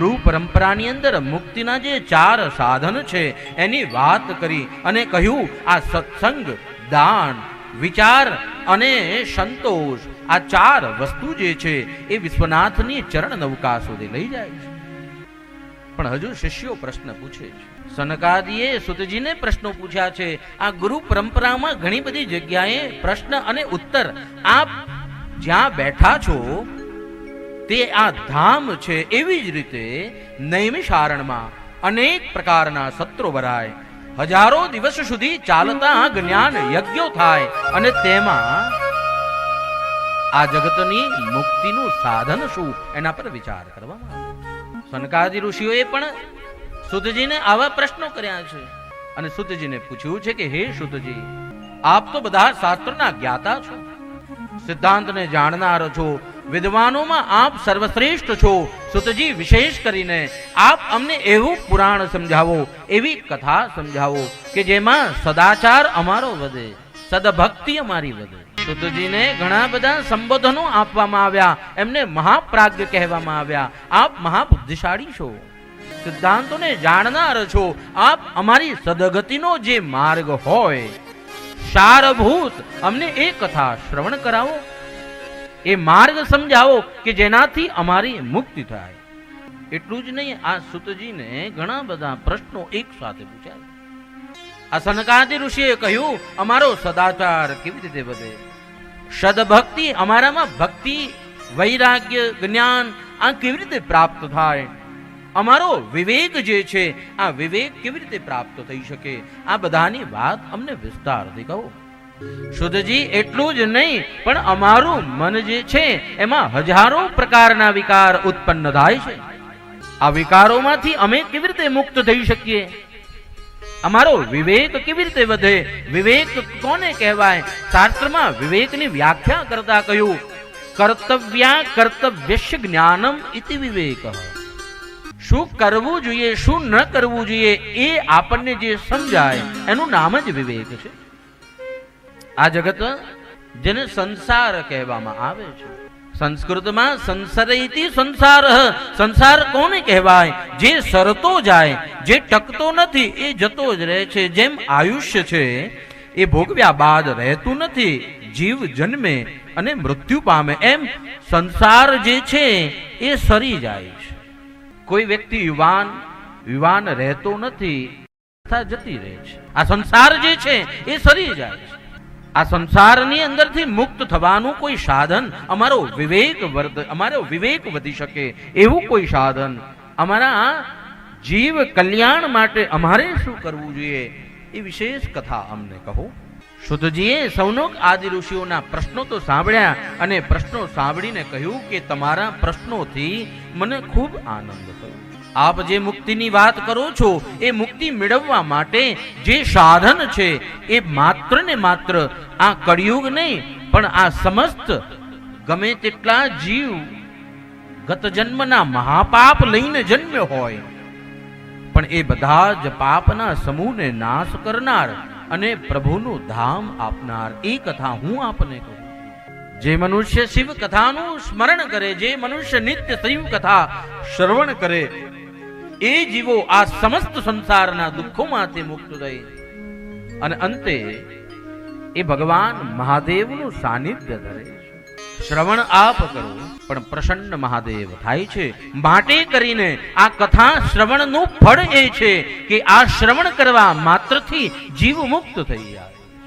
ગુરુ પરંપરાની અંદર મુક્તિના જે ચાર સાધન છે, એની વાત કરી અને કહ્યું, આ સત્સંગ, દાન, વિચાર અને સંતોષ, આ ચાર વસ્તુ જે છે, એ વિશ્વનાથની ચરણ નૌકા સુધી લઈ જાય છે. પણ હજુ શિષ્યો પ્રશ્ન પૂછે છે. સનકાદીએ સુતજીને પ્રશ્નો પૂછ્યા છે, આ ગુરુ પરંપરામાં ઘણી બધી જગ્યાએ પ્રશ્ન અને ઉત્તર આપ જ્યાં બેઠા છો તે આ ધામ છે એવી જ રીતે નૈમિષારણમાં અનેક પ્રકારના સત્રો ભરાય. હજારો દિવસ સુધી ચાલતા જ્ઞાન યજ્ઞો થાય અને તેમાં આ જગતની મુક્તિનું સાધન શું? એના પર વિચાર કરવામાં આવે. સનકાદી ઋષિઓએ પણ સુતજીને આવા પ્રશ્નો કર્યા છે. અને સુતજીને પૂછ્યું છે કે, હે સુતજી, આપ તો બધા શાસ્ત્રના જ્ઞાતા છો. સિદ્ધાંતને જાણનાર છો. વિદ્વાનોમાં આપ સર્વશ્રેષ્ઠ છો. સુતજી, વિશેષ કરીને આપ અમને એવું પુરાણ સમજાવો, એવી કથા સમજાવો કે જેમાં સદાચાર અમારો વધે, સદભક્તિ અમારી વધે. સુતજીને ઘણા બધા સંબોધનો આપવામાં આવ્યા, એમને મહાપ્રાજ્ઞ કહેવામાં આવ્યા. આપ મહાબુદ્ધિશાળી છો. સિદ્ધાંતોને જાણનાર છો. આપ અમારી સદગતિનો જે માર્ગ હોય. સારભૂત અમને એ કથા શ્રવણ કરાવો. એ માર્ગ સમજાવો કે જેનાથી અમારી મુક્તિ થાય. એટલું જ નહીં, આ સુતજીને ઘણા બધા પ્રશ્નો એક સાથે પૂછાય. આ સનકાદિ ઋષિએ કહ્યું, અમારો સદાચાર કેવી રીતે વધે? સદભક્તિ અમારામાં ભક્તિ, વૈરાગ્ય, જ્ઞાન, આ કેવી રીતે પ્રાપ્ત થાય? અમારો વિવેક જે છે, આ વિવેક કેવી રીતે પ્રાપ્ત થઈ શકે? આ બધાની વાત અમને વિસ્તારથી કહો. શુદ્ધજી એટલું જ નહીં, પણ અમારું મન જે છે, એમાં હજારો પ્રકારના વિકાર ઉત્પન્ન થાય છે. આ વિકારોમાંથી અમે કેવી રીતે મુક્ત થઈ શકીએ? અમારો વિવેક કેવી રીતે વધે? વિવેક કોને કહેવાય? શાસ્ત્રમાં વિવેકની વ્યાખ્યા કરતા કહ્યું, કર્તવ્યા કર્તવ્ય જ્ઞાનમ ઇતિ વિવેક. શું કરવું જોઈએ, શું ન કરવું જોઈએ, એ આપણને જે સમજાય, એનું નામ જ વિવેક છે. આ જગત જેને સંસાર કહેવામાં આવે છે. સંસ્કૃતમાં સંસરૈતી સંસાર સંસાર કોને કહેવાય? જે સરતો જાય, જે ટકતો નથી, એ જતો જ રહે છે. જેમ આયુષ્ય છે, એ ભોગવ્યા બાદ રહેતું નથી, જીવ જન્મે અને મૃત્યુ પામે, એમ સંસાર જે છે, એ સરી જાય છે. કોઈ વ્યક્તિ યુવાન યુવાન રહેતો નથી, તથા જતી રહે છે. આ સંસાર જે છે, એ સરી જાય છે. આ સંસારની અંદરથી મુક્ત થવાનું કોઈ સાધન, અમારો વિવેક વર્ધ, અમારો વિવેક વધી શકે એવું કોઈ સાધન. અમારા જીવ કલ્યાણ માટે અમારે શું કરવું જોઈએ એ વિશેષ કથા અમને કહો. શુદ્ધજીએ સૌનોક આદિ ઋષિઓના પ્રશ્નો તો સાંભળ્યા અને પ્રશ્નો સાંભળીને કહ્યું કે તમારા પ્રશ્નોથી મને ખૂબ આનંદ થયો. આપ જે મુક્તિની વાત કરો છો, એ મુક્તિ મેળવવા માટે જે સાધન છે, એ માત્ર ને માત્ર આ કળિયુગ નહીં, પણ આ સમસ્ત ગમે તેટલા જીવ ગત જન્મના મહાપાપ લઈને જન્મ્યો હોય, પણ એ બધા જ પાપના સમૂહને નાશ કરનાર અને પ્રભુનું ધામ આપનાર. એ કથા હું આપને કહું. જે મનુષ્ય શિવ કથાનું સ્મરણ કરે, જે મનુષ્ય નિત્ય શિવ કથા શ્રવણ કરે એ જીવો આ સમસ્ત સંસારના દુઃખોમાંથી મુક્ત થઈ. અને અંતે એ ભગવાન મહાદેવનું સાનિધ્ય ધરે શ્રવણ આપ કરો, પણ પ્રસન્ન મહાદેવ થાય છે. માટે કરીને આ કથા શ્રવણનું ફળ એ છે કે આ શ્રવણ કરવા માત્રથી જીવ મુક્ત થઈ જાય.